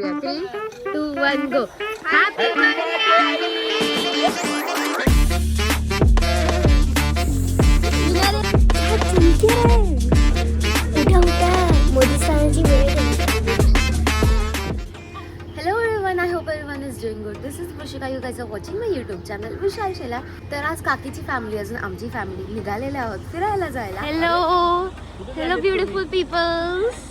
Three two one go happy hello everyone I hope everyone is doing good this is Pushika you are watching my YouTube channel Vishal Shela तर आज काकीची family अजून आमची family निघालेले आहोत फिरायला जायला. Hello hello beautiful peoples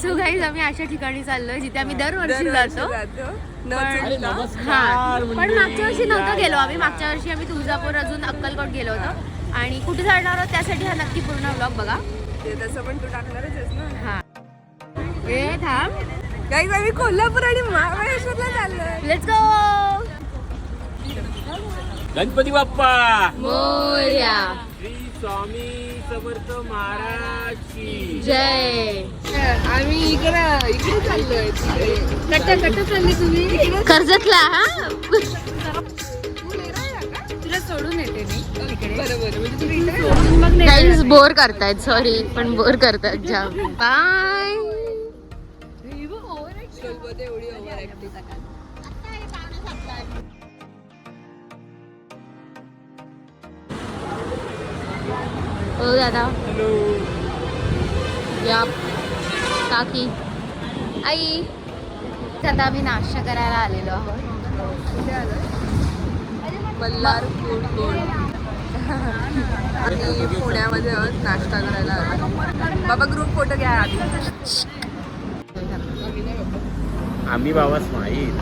so guys आम्ही अशा ठिकाणी चाललोय जिथे आम्ही दरवर्षी जातो. पण हा. पण मागच्या वर्षी नव्हतं गेलो आम्ही. मागच्या वर्षी आम्ही तुळजापूर अजून अक्कलकोट गेलो होतो. आणि कुठे जाणार आहोत त्यासाठी हा नक्की पूर्ण ब्लॉग बघा. ते तसं पण तू टाकणारच आहेस ना. हा. ए थांब. गाईज आम्ही कोल्हापूर आणि महाबळेश्वरला चाललोय. Let's go Ganpati Bappa! Morya. Shri Swami Samarth Maharaj की जय. आम्ही इकडं इकडे चाललोय. कट्टा कट्टा चालली तुम्ही? कर्जतला हा? तुला सोडून येते मी बरोबर म्हणजे तू इकडे गाईज बोर करतायत सॉरी पण बोर करतायत जाम बाय एवढी ओव्हर ऍक्टिंग हो दादा या काकी। आई आता आम्ही नाश्ता करायला आलेलो आहोत. Malhar food court. आम्ही पुण्यामध्ये आहोत नाश्ता करायला आलो बाबा ग्रुप फोटो घ्या आधी. आम्ही बाबाच माहीत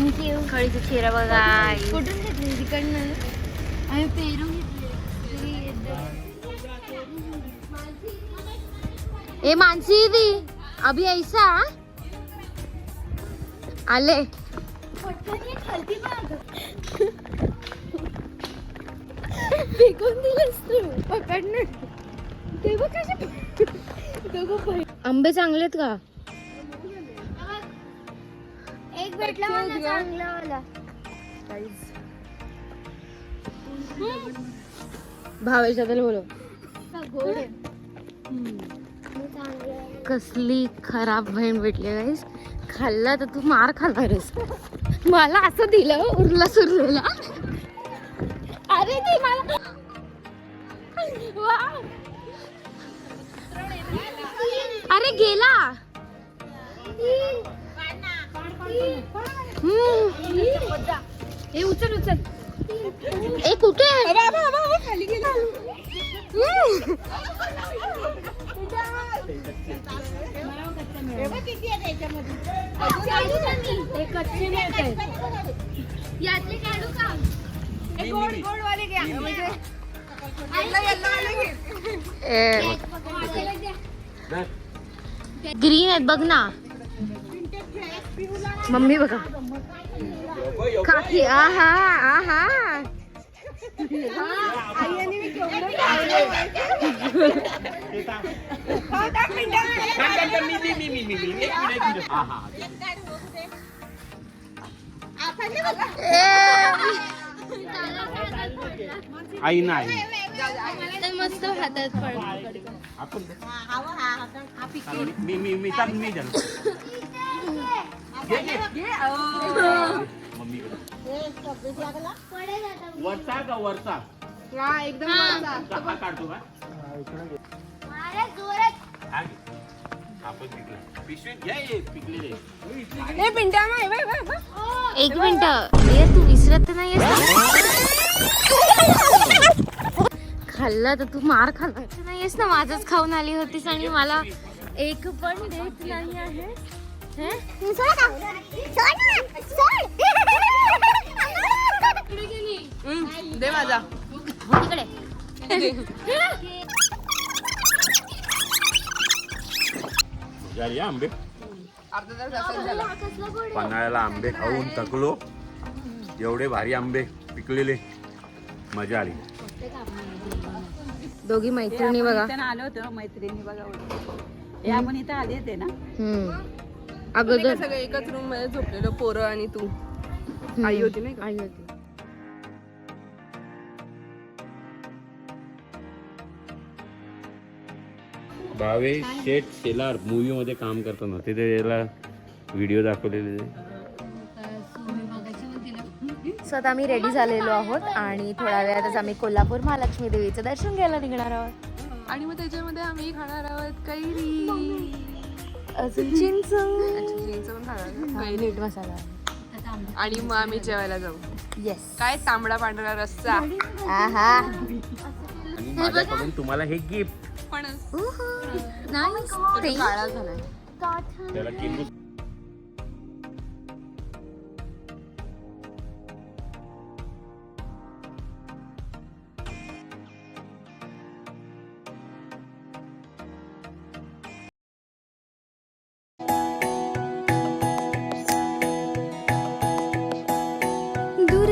थँक्यू खळीचं चिरा बघा. कुठून घेतली तिकडनं आम्ही पेरू ए मानसी दी अभी ऐसा आले. फेकून दिलंस तू. पकडणं ते बघ कसे आंबे चांगलेत का? भेटला मला चांगला वाला. भावेश त्याला बोलो कसली खराब बहीण भेटली गाईस खाल्ला तर तू मार खाणारस मला असं दिलं उरला सुरलेला. अरे ते मला. अरे गेला. हम्म. ए उचल उचल ए कुठे आहे? खाली गेला हम्म. ते कच्चे मिळतायत. यातले काढू का गोड गोड वाले घ्या म्हणजे yellow yellow वाले घे ग्रीन आहेत बघ ना मम्मी बघा. काकी आहा आहा. आई. हो, हा हा नाही मस्त हातात आपण मी मी मी मी झालो वरचा का। वरचा हा। एकदम हा। काढतो का हा घे. आपण पिकला. पिशवीत घ्या हे पिकलेले ए Pintya my bye bye bye. एक मिनिट. तू विसरत तर नाही खाल्ला तर तू मार खाल्ला. तर नाहीयेस ना माझच खाऊन आली होतीस आणि मला एक पण देत नाही आहे. हे? दे माझा हा आंबे पन्हाळ्याला आंबे खाऊन थकलो एवढे भारी आंबे पिकलेले मजा आली दोघी मैत्रिणी बघा. आलो होतो मैत्रिणी बघा हे आपण इथं आले ते ना. तुम्ही अगोदर. का सगळे एकच रूममध्ये झोपलेलो पोरं आणि तू. आई होती नाही का? आई होती. भावेश शेठ शेलार मूवी मध्ये काम करताना तिथे याला व्हिडिओ दाखवलेले सो आता आम्ही रेडी झालेलो आहोत आणि थोड्या वेळातच आम्ही कोल्हापूर महालक्ष्मी देवीचं दर्शन घ्यायला निघणार आहोत. आणि मग त्याच्यामध्ये आम्ही खाणार आहोत कैरी. अजून चिंच अच्छा, चिंच पण खाणार ना? कैरी. मीठ मसाला. आणि मग आम्ही जेवायला जाऊ. येस काय तांबडा पांढरा रस्सा? आहा. आणि माझ्याकडून तुम्हाला हे गिफ्ट पण नाही काळा झालाय. त्याला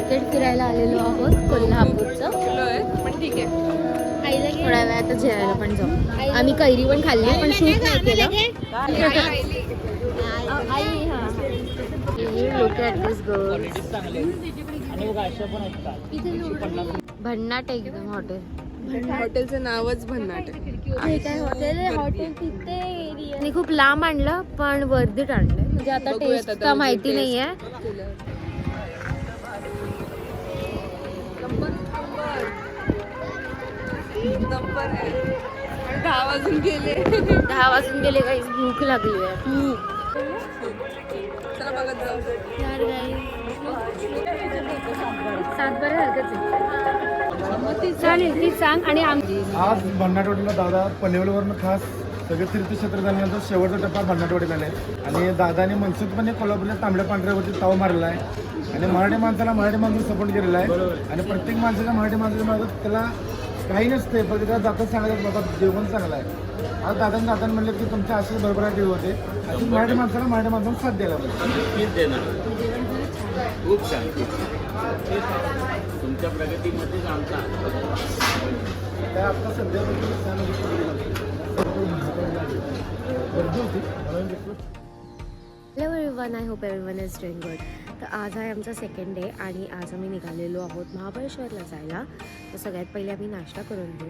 मार्केट फिरायला आलेलो आहोत कोल्हापूरचं. आहे पण ठीक आहे. थोड्या वेळात जेवायला पण जाऊ. आम्ही कैरी पण खाल्ली पण शूट नाही केलं. भन्नाट एकदम हॉटेल. हॉटेलचं नावच भन्नाट आणि खूप लांब आणलं पण वर्दीत आणलंय. म्हणजे आता टेस्ट माहिती नाहीये. दहा वाजून गेले. दहा वाजून गेले काही भूक लागली आहे. चला बघत जाऊ. सात बरं चालेल ती सांग आणि आम आज भन्नाटवाडीला दादा पनवेलवरनं खास सगळे तीर्थक्षेत्र झाल्यानंतर शेवटचा टप्पा भन्नाटवाडीला आहे आणि दादाने मनसुखपणे कोल्हापूरच्या तांबड्या पांढऱ्यावरती ताव मारलेला आहे. आणि मराठी माणसाला मराठी माणूस सपोर्ट केलेला आहे. आणि प्रत्येक माणसाच्या मराठी माणसाच्या मागं त्याला काही नसते फक्त त्याला जातात सांगायचं बाबा जेवण चांगलं आहे. आज दादाने दादाने म्हणले की तुमच्या अशीच भरभराटी होते. अशी मराठी माणसाला मराठी माणसाला साथ द्यायला पाहिजे खूप छान तुमच्या प्रगतीमध्येच आमचा आता सध्या hello everyone I hope everyone is doing good तर आज आहे आमचा सेकंड डे आणि आज आम्ही निघालेलो आहोत महाबळेश्वरला जायला. तर सगळ्यात पहिले आम्ही नाश्ता करून घेऊ.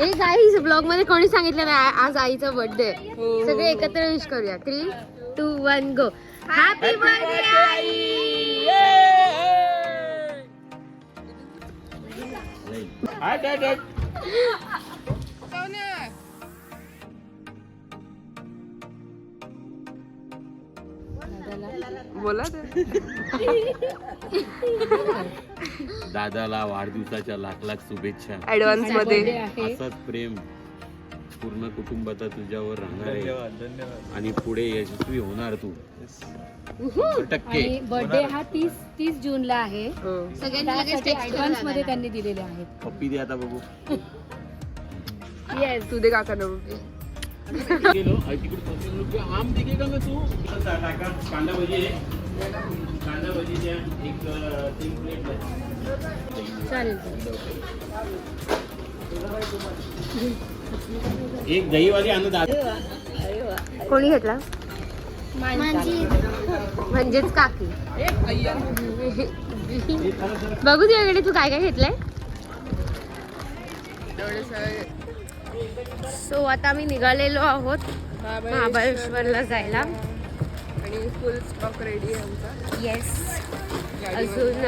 ए गाईज ब्लॉगमध्ये कोणी सांगितलं नाही आज आईचा बर्थडे सगळे एकत्र विश करूया. Three two one go happy birthday आई! बोला दादाला वाढदिवसाच्या लाख लाख शुभेच्छा. ऍडव्हान्समध्ये. असंच प्रेम. पूर्ण कुटुंबाचा तुझ्यावर राहणार आहे. आणि पुढे यशस्वी होणार तू. शंभर टक्के आणि बर्थडे हा तीस तीस जूनला आहे. हो. त्यासाठी ऍडव्हान्समध्ये त्यांनी दिलेले आहेत. पप्पी दे आता बघू. येस तू दे काका नको गेलो. आणि तिकडे पस्तीस रुपये आम दिखे का मग तू? टाका कांदा भजी आहे कांदा भजी द्या एक अं, तीन प्लेट द्या. चालेल एक दहीवाली आणू दादा कोणी घेतला? म्हणजेच काकी. बघू तुझ्याकडे तू काय काय घेतलंय? सो आता आम्ही निघालेलो आहोत महाबळेश्वरला जायला. आणि फुल स्टॉक रेडी आहे आमचा. येस. अजून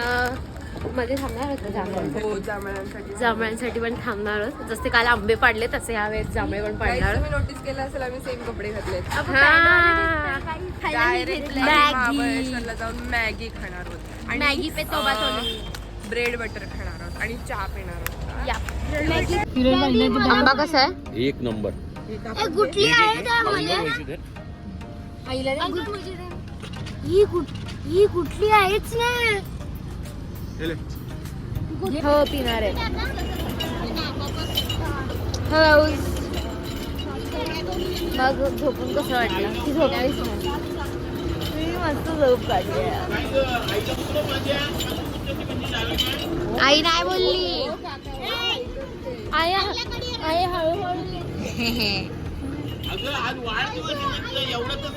मध्ये थांबणार होतं हो जांभळांसाठी जांभळांसाठी पण थांबणार आहोत. जसे काल आंबे पाडले तसे यावेळेस जांभळे पण पाडणार तुम्ही नोटीस केलं असेल आम्ही सेम कपडे हा. मॅगी. महाबळेश्वरला जाऊन मॅगी खाणार आहोत. मॅगी पे. ब्रेड बटर खाणार आहोत आणि चहा पिणार आहोत. आंबा कसा आहे? एक नंबर. गुटली आहे ही कुठ ही कुठली आहेच ना. हो पिणार आहे. हो मग झोपून कसं वाटलं? ती झोपलीच नाही. मी मस्त झोप काढली आई नाही बोलली. आई आई हळूहळू आज वाढदिवस एवढं तर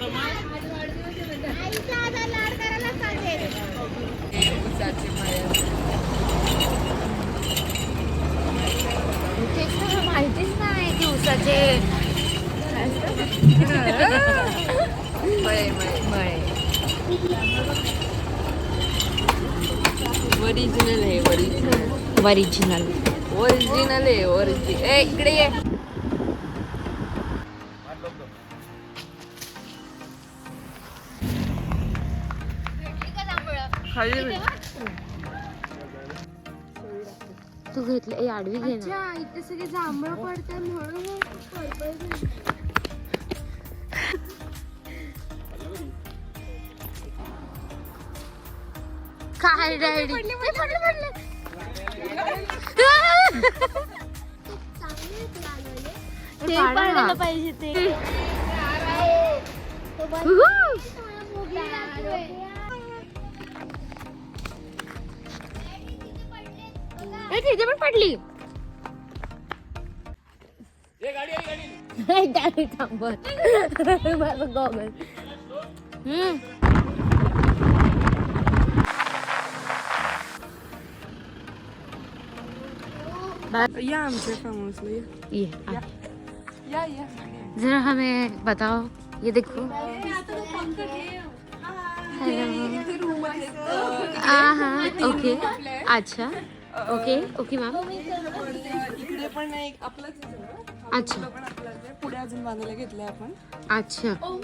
तेच माहितीच नाही मळे मळे ओरिजिनल आहे ओरिजिनल ओरिजिनल ओरिजिनल आहे ओरिजिन ए इकडे ये. घेतलं ए आडवी घे ना. इथे सगळे जांभळ पडतात म्हणून काय डॅडी ते पाडायला पाहिजे ते. पण पडली गाडी माझं गॉगल। हम्म। या फार्म या. ये आ. या या जरा हमें बताओ ये देखो। हेलो हाँ ओके। अच्छा। ओके ओके मॅम इकडे पण एक आपलंच आहे सगळं. अच्छा. पण आपलंच आहे. पुढे अजून बांधायला घेतलंय आपण. अच्छा. अं,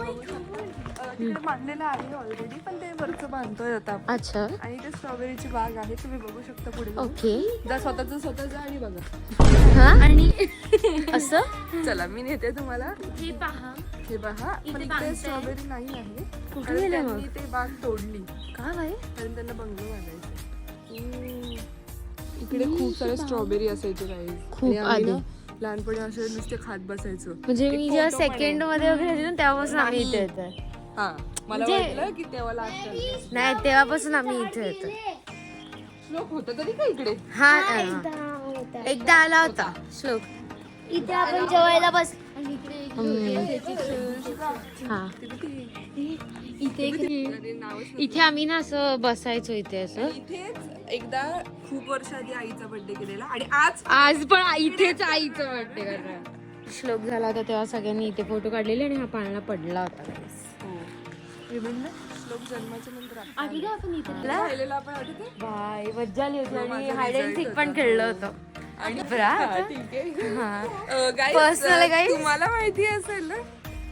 तिकडे बांधलेलं आहे ऑलरेडी पण ते वरचं बांधतोय आता आपण. अच्छा. आणि ते स्ट्रॉबेरीची बाग आहे तुम्ही बघू शकता पुढे जाऊन. ओके. जा स्वतःच स्वतः जा आणि बघा. हा? आणि असं? चला मी नेते तुम्हाला. हे पहा. हे पहा पण इथे बांधताय. स्ट्रॉबेरी नाही आहे. कुठे कारण गेले त्यांनी मग? ते बाग तोडली. का बाई? कारण त्यांना बंगलो बांधायचं इकडे खूप सारे स्ट्रॉबेरी असायचे काही खूप आधी. लहानपणी असे नुसते खात बसायचो म्हणजे मी जेव्हा. सेकंडमध्ये वगैरे होते ना तेव्हापासून आम्ही इथे येतो हा मला म्हणजे- वाटलं की तेव्हा लास्ट नाही तेव्हापासून आम्ही इथे येतो श्लोक होता तरी का इकडे हा हा. एकदा आला होता श्लोक इथे आपण जेवायला बस हा इथे इथे आम्ही ना असं बसायचो इथे असं. इथेच एकदा खूप वर्ष आधी आईचा बर्थडे केलेला आणि आज आज पण इथेच आईचं बर्थडे करणार. श्लोक झाला होता तेव्हा सगळ्यांनी इथे फोटो काढलेले आणि हा पाळणा पडला होता. रिमेंबर श्लोक जन्माच्या नंतर आता. आधी काय आपण इथे राहिलेला आपण आठवते बाय मज्जा आली होती आणि माझा हायड अँड result सीक होता. पण खेळलं होतं. आणि बरा हा, ठीक आहे. हा. अ, guys, Personal अ, guys? तुम्हाला माहिती असेल ना?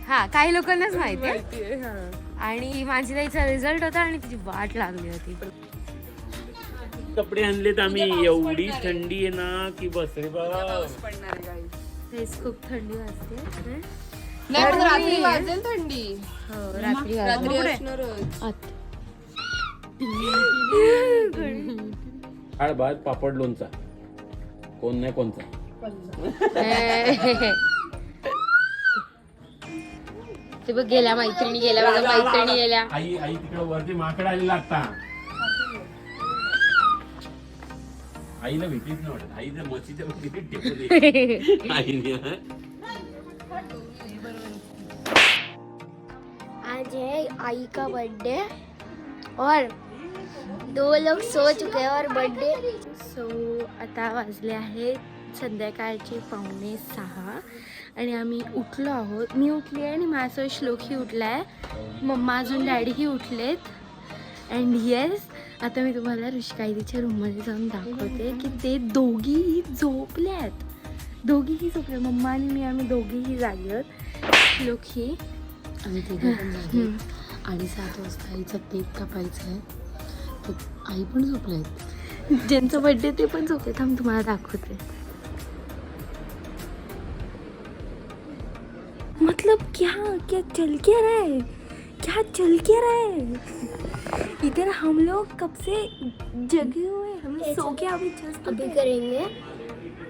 हा काही लोकांनाच माहिती आहे. माहिती आहे हा. आणि माझी ताईचा रिझल्ट होता आणि तिची वाट लागली होती. कपडे आणलेत आम्ही एवढी थंडी आहे ना की बस रे बाबा पाऊस पडणार आहे guys. तेच खूप थंडी वाजते? नाही पण रात्री वाजेल थंडी. हो रात्री रात्री वाजते. असणारच. आत. डाळ भात पापड लोणचा. कोण नाही कोणचा. ते बघ गेल्या मैत्रिणी गेल्या बघा मैत्रिणी गेल्या. आई आई तिकडे वरती माकड आलेला आता. आईला भीतीच नाही वाटत. आई त्या मशीच्या किती टेकू आईने. हं? आज है आई का बर्थडे और दो लोग सो चुके हैं और बर्थडे सो आता वाजले आहेत संध्याकाळचे पावणे सहा. आणि आम्ही उठलो आहोत. मी उठली आहे आणि माझ्यासोबत श्लोकही उठला आहे. मम्मा अजून डॅडीही उठलेत. अँड येस आता मी तुम्हाला ऋषिकाईच्या रूममध्ये जाऊन दाखवते की ते दोघीही झोपले आहेत दोघीही झोपले मम्मा आणि मी आम्ही दोघीही जागी आहोत श्लोकही आम्ही तिघे पण झाले हम्म. आणि सात वाजता आईचा केक कापायचा आहे. तर आई पण झोपल्या आहेत. ज्यांचं बड्डे ते पण झोपले थांब तुम्हाला दाखवते. मतलब क्या क्या चल क्या रहा है? क्या चल क्या रहा है? इधर हम लोग कब से जगे हुए हैं? हम लोग सो के अभी जस्ट अभी करेंगे।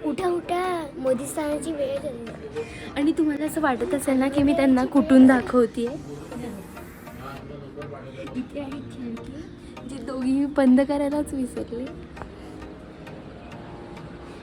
उठा उठा मोदी स्थानाची वेळ झाली आणि तुम्हाला असं वाटत असेल ना की मी त्यांना कुठून दाखवते इथे आहे खिडकी जे दोघी बंद करायलाच विसरले.